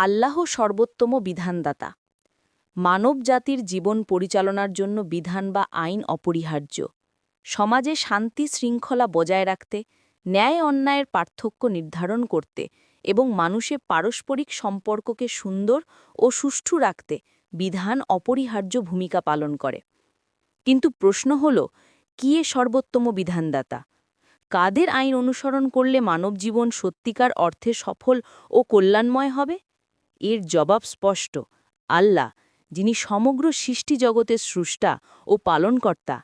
আল্লাহ সর্বোত্তম বিধানদাতা। মানব জাতির জীবন পরিচালনার জন্য বিধান বা আইন অপরিহার্য। সমাজে শান্তি শৃঙ্খলা বজায় রাখতে, ন্যায় অন্যায়ের পার্থক্য নির্ধারণ করতে এবং মানুষে পারস্পরিক সম্পর্ককে সুন্দর ও সুষ্ঠু রাখতে বিধান অপরিহার্য ভূমিকা পালন করে। কিন্তু প্রশ্ন হল কি এ সর্বোত্তম বিধানদাতা? কাদের আইন অনুসরণ করলে মানব জীবন সত্যিকার অর্থে সফল ও কল্যাণময় হবে? এর জবাব স্পষ্ট। আল্লাহ, যিনি সমগ্র সৃষ্টি জগতের স্রষ্টা ও পালনকর্তা,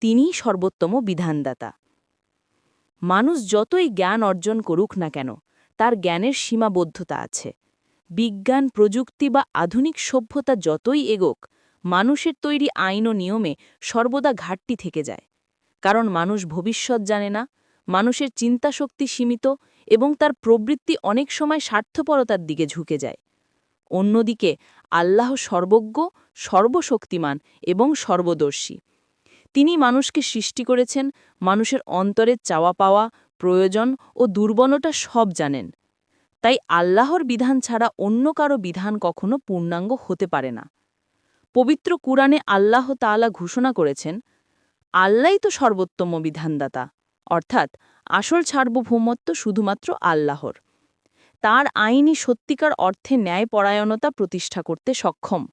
তিনিই সর্বোত্তম বিধানদাতা। মানুষ যতই জ্ঞান অর্জন করুক না কেন, তার জ্ঞানের সীমাবদ্ধতা আছে। বিজ্ঞান, প্রযুক্তি বা আধুনিক সভ্যতা যতই এগোক, মানুষের তৈরি আইন ও নিয়মে সর্বদা ঘাটতি থেকে যায়। কারণ মানুষ ভবিষ্যৎ জানে না, মানুষের চিন্তাশক্তি সীমিত এবং তার প্রবৃত্তি অনেক সময় স্বার্থপরতার দিকে ঝুঁকে যায়। অন্যদিকে আল্লাহ সর্বজ্ঞ, সর্বশক্তিমান এবং সর্বদর্শী। তিনি মানুষকে সৃষ্টি করেছেন, মানুষের অন্তরের চাওয়া পাওয়া, প্রয়োজন ও দুর্বলতা সব জানেন। তাই আল্লাহর বিধান ছাড়া অন্য কারও বিধান কখনো পূর্ণাঙ্গ হতে পারে না। পবিত্র কুরআনে আল্লাহ তাআলা ঘোষণা করেছেন আল্লাহই তো সর্বোত্তম বিধানদাতা। অর্থাৎ আসল সার্বভৌমত্ব শুধুমাত্র আল্লাহর। তার আইনই সত্যিকার অর্থে ন্যায়পরায়ণতা প্রতিষ্ঠা করতে সক্ষম।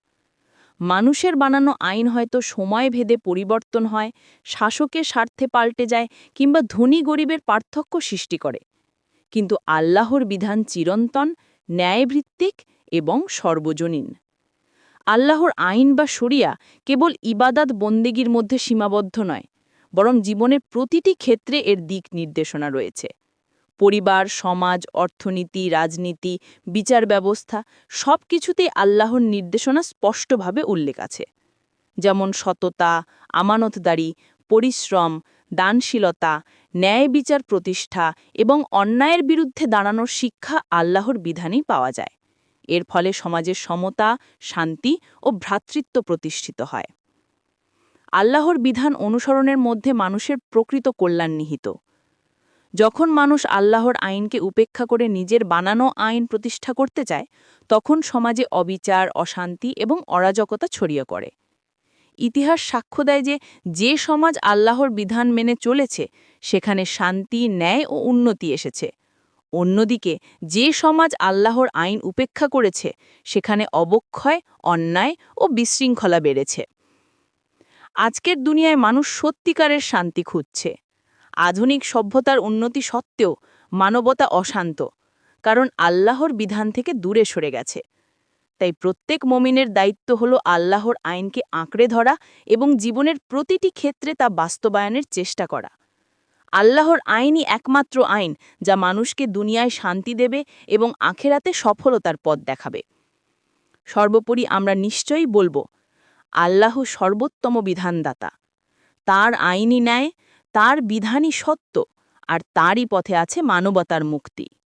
মানুষের বানানো আইন হয়তো সময় ভেদে পরিবর্তন হয়, শাসকের স্বার্থে পাল্টে যায় কিংবা ধনী গরিবের পার্থক্য সৃষ্টি করে। কিন্তু আল্লাহর বিধান চিরন্তন, ন্যায়ভিত্তিক এবং সর্বজনীন। আল্লাহর আইন বা শরিয়া কেবল ইবাদাত বন্দেগীর মধ্যে সীমাবদ্ধ নয়, বরং জীবনের প্রতিটি ক্ষেত্রে এর দিক নির্দেশনা রয়েছে। পরিবার, সমাজ, অর্থনীতি, রাজনীতি, বিচার ব্যবস্থা সব কিছুতেই আল্লাহর নির্দেশনা স্পষ্টভাবে উল্লেখ আছে। যেমন সততা, আমানতদারি, পরিশ্রম, দানশীলতা, ন্যায় বিচার প্রতিষ্ঠা এবং অন্যায়ের বিরুদ্ধে দাঁড়ানোর শিক্ষা আল্লাহর বিধানেই পাওয়া যায়। এর ফলে সমাজের সমতা, শান্তি ও ভ্রাতৃত্ব প্রতিষ্ঠিত হয়। আল্লাহর বিধান অনুসরণের মধ্যে মানুষের প্রকৃত কল্যাণ নিহিত। যখন মানুষ আল্লাহর আইনকে উপেক্ষা করে নিজের বানানো আইন প্রতিষ্ঠা করতে চায়, তখন সমাজে অবিচার, অশান্তি এবং অরাজকতা ছড়িয়ে করে ইতিহাস সাক্ষ্য দেয় যে যে সমাজ আল্লাহর বিধান মেনে চলেছে, সেখানে শান্তি, ন্যায় ও উন্নতি এসেছে। অন্যদিকে, যে সমাজ আল্লাহর আইন উপেক্ষা করেছে, সেখানে অবক্ষয়, অন্যায় ও বিশৃঙ্খলা বেড়েছে। আজকের দুনিয়ায় মানুষ সত্যিকারের শান্তি খুঁজছে। আধুনিক সভ্যতার উন্নতি সত্ত্বেও মানবতা অশান্ত, কারণ আল্লাহর বিধান থেকে দূরে সরে গেছে। তাই প্রত্যেক মমিনের দায়িত্ব হল আল্লাহর আইনকে আঁকড়ে ধরা এবং জীবনের প্রতিটি ক্ষেত্রে তা বাস্তবায়নের চেষ্টা করা। আল্লাহর আইনই একমাত্র আইন যা মানুষকে দুনিয়ায় শান্তি দেবে এবং আখেরাতে সফলতার পথ দেখাবে। সর্বোপরি আমরা নিশ্চয়ই বলব, আল্লাহ সর্বোত্তম বিধানদাতা। তার আইনই ন্যায় তার বিধানই সত্য আর তারই পথে আছে মানবতার মুক্তি।